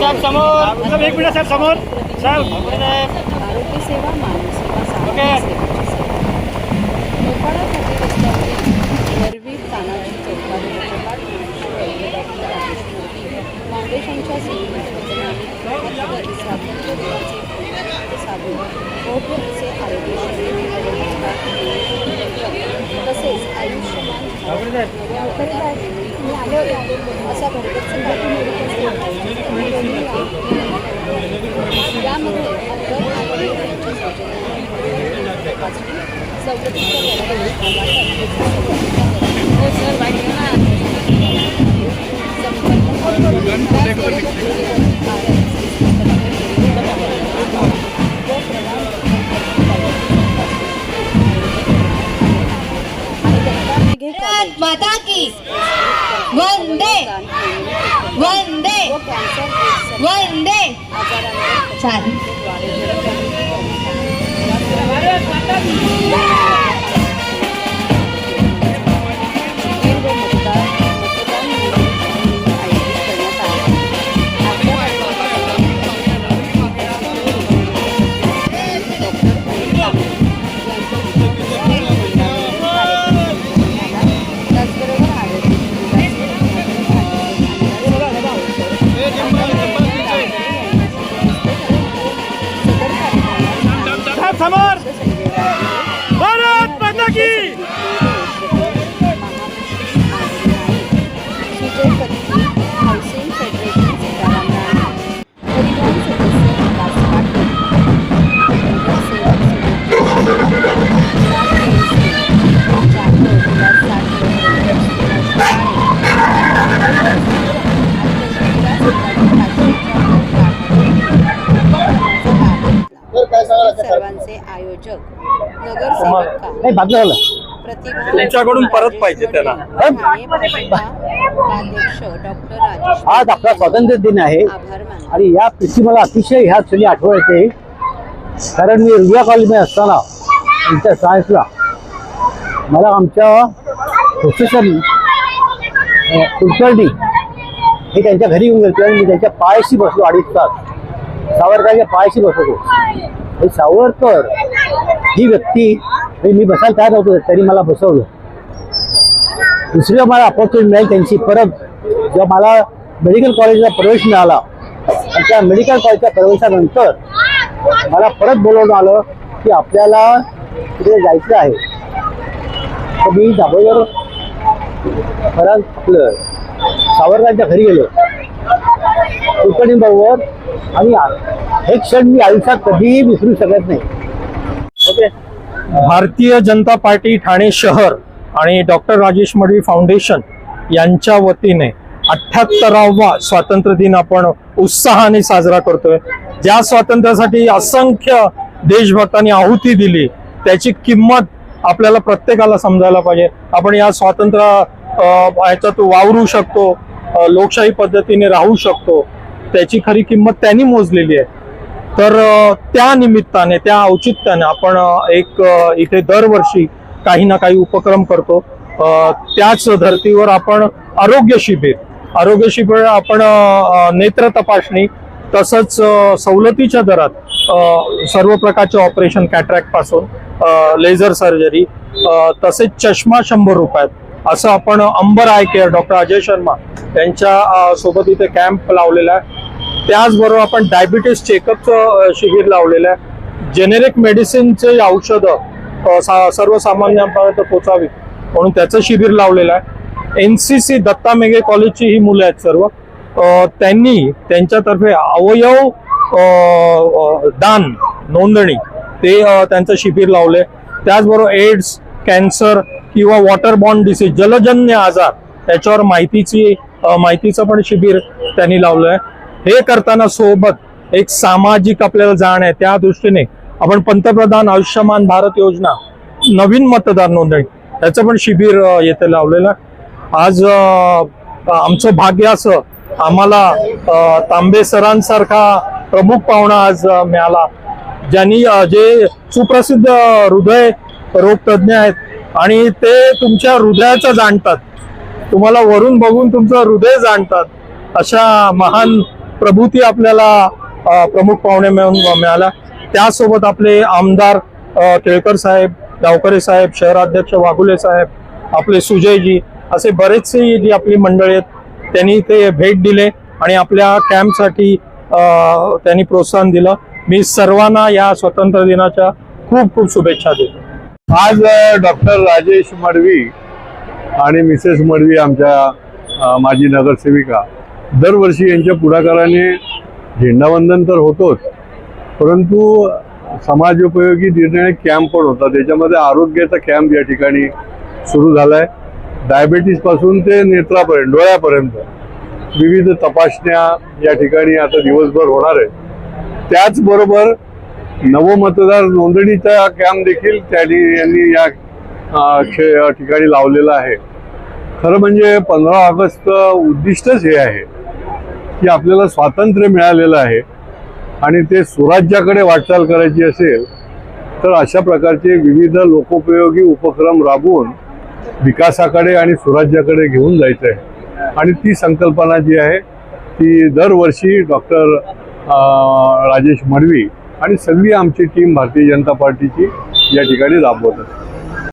साहेब समोर. साहेब एक मिनिट साहेब समोर. साहेब. आरोग्य सेवा तानाजी फाउंडेशनच्या आरोग्य तसेच आयुष्यमान असा संघातून यामध्ये अफजल आरोग्य यांच्या सौजन्याने तपासणी, सवलतीच्या भारत माता की वंदे वंदे वंदे चालेल नाही बाजूला झालं. प्रतिभा तुमच्याकडून परत पाहिजे त्याला. आज आपला स्वातंत्र्य दिन आहे आणि या पृथ्वी मला अतिशय ह्या क्षणी आठवण येते कारण मी रुया कॉलेजमध्ये असताना आमच्या सायन्सला मला आमच्या प्रोफेसर कुलकर्णी हे त्यांच्या घरी येऊन गेले आणि मी त्यांच्या पायाशी बसलो अडीच तास. सावरकरांच्या पायाशी बसलो. आणि सावरकर ही व्यक्ती आणि मी बसायला तयार होतो तरी मला बसवलं. दुसरी मला अपॉर्च्युनिटी मिळाली त्यांची. परत जेव्हा मला मेडिकल कॉलेजला प्रवेश मिळाला आणि त्या मेडिकल कॉलेजच्या प्रवेशानंतर मला परत बोलवणं आलं की आपल्याला तिथे जायचं आहे. तर मी दाभोळकर परत आपलं सावरकरांच्या घरी गेलो. कुलकर्णीबरोबर आणि हे क्षण मी आयुष्यात कधीही विसरू शकत नाही. ओके? भारतीय जनता पार्टी ठाणे शहर आणि डॉक्टर राजेश मडवी फाउंडेशन यांच्या वतीने अठ्याहत्तरावा स्वातंत्र्य दिन आपण उत्साहाने साजरा करतोय. ज्या स्वातंत्र्यासाठी असंख्य देशभक्तांनी आहुती दिली त्याची किंमत आपल्याला प्रत्येकाला समजायला पाहिजे. आपण या स्वातंत्र्य ह्याच्यात वावरू शकतो लोकशाही पद्धतीने राहू शकतो. त्याची खरी किंमत त्यांनी मोजलेली आहे. तर त्या निमित्ताने त्या औचित्याने आपण एक इथे दरवर्षी काही ना काही उपक्रम करतो. त्याच धर्तीवर आपण आरोग्य शिबिर आरोग्य शिबिर आपण नेत्र तपासणी तसंच सवलतीच्या दरात सर्व प्रकारचे ऑपरेशन कॅट्रॅक्टपासून लेझर सर्जरी तसेच चष्मा शंभर रुपयात. असं आपण Ambar eye care doctor Ajay Sharma यांच्या सोबत इथे कॅम्प लावलेला आहे. त्याचबरोबर आपण डायबिटीस चेकअपचं शिबिर लावलेलं आहे. जेनेरिक मेडिसिनचे औषधं सा- सर्वसामान्यांपर्यंत पोचावी म्हणून त्याचं शिबिर लावलेलं आहे. N C C Datta Meghe कॉलेजची ही मुलं आहेत सर्व. त्यांनी त्यांच्यातर्फे अवयव दान नोंदणी ते त्यांचं शिबिर लावले त्याचबरोबर एड्स कॅन्सर किंवा वॉटर बॉन्ड डिसीज जलजन्य आजार त्याच्यावर माहितीची माहितीचं पण शिबिर त्यांनी लावलं आहे हे करताना सोबत एक सामाजिक आपल्याला जाण आहे त्या दृष्टीने आपण पंतप्रधान आयुष्यमान भारत योजना नवीन मतदार नोंदणी त्याचं पण शिबिर येथे लावलेलं आहे. आज आमचं भाग्य असं आम्हाला तांबे सरांसारखा प्रमुख पाहुणा आज मिळाला. ज्यांनी जे सुप्रसिद्ध हृदय रोगतज्ञ आहेत आणि ते तुमच्या हृदयाचं जाणतात. तुम्हाला वरून बघून तुमचं हृदय जाणतात. अशा महान प्रभूती आपल्याला प्रमुख पाहुणे मिळून मिळाला. त्यासोबत आपले आमदार केळकर साहेब गावकरे साहेब शहराध्यक्ष वाघुले साहेब आपले सुजयजी असे बरेचसे जी आपली मंडळी आहेत त्यांनी ते भेट दिले आणि आपल्या कॅम्पसाठी त्यांनी प्रोत्साहन दिलं. मी सर्वांना या स्वातंत्र्य दिनाच्या खूप खूप शुभेच्छा देतो. आज डॉक्टर राजेश मडवी आणि मिसेस मडवी आमच्या माजी नगरसेविका दरवर्षी यांच्या पुढाकाराने झेंडावंदन तर होतोच परंतु समाजोपयोगी निर्णय कॅम्प पण होता. त्याच्यामध्ये आरोग्याचा कॅम्प या ठिकाणी सुरू झाला आहे डायबेटीसपासून ते नेत्रापर्यंत डोळ्यापर्यंत विविध तपासण्या या ठिकाणी आता दिवसभर होणार आहे त्याचबरोबर नवमतदार नोंदणीचा कॅम्प देखील त्यांनी यांनी या खे- या ठिकाणी लावलेला आहे. खरं म्हणजे पंधरा ऑगस्ट उद्दिष्टच हे आहे. की आपल्याला स्वातंत्र्य मिळालेलं आहे आणि ते सुराज्याकडे वाटचाल करायची असेल तर अशा प्रकारचे विविध लोकोपयोगी उपक्रम राबवून विकासाकडे आणि सुराज्याकडे घेऊन जायचं आहे आणि ती संकल्पना जी आहे ती दरवर्षी डॉक्टर राजेश मडवी आणि सगळी आमची टीम भारतीय जनता पार्टीची या ठिकाणी राबवत असते.